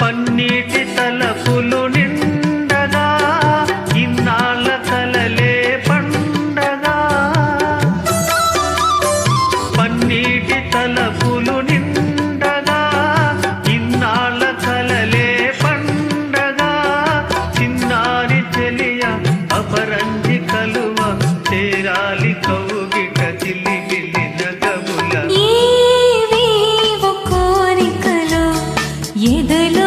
పన్నీటి తలపులు నిండగా ఇన్నాళ్ళ కలలే పండగా. పన్నీటి తలపులు నిండగా ఇన్నాళ్ళ కలలే పండగా. చిన్నారి తెలియ అపరంజి కలువ చేరాలి ఎదలు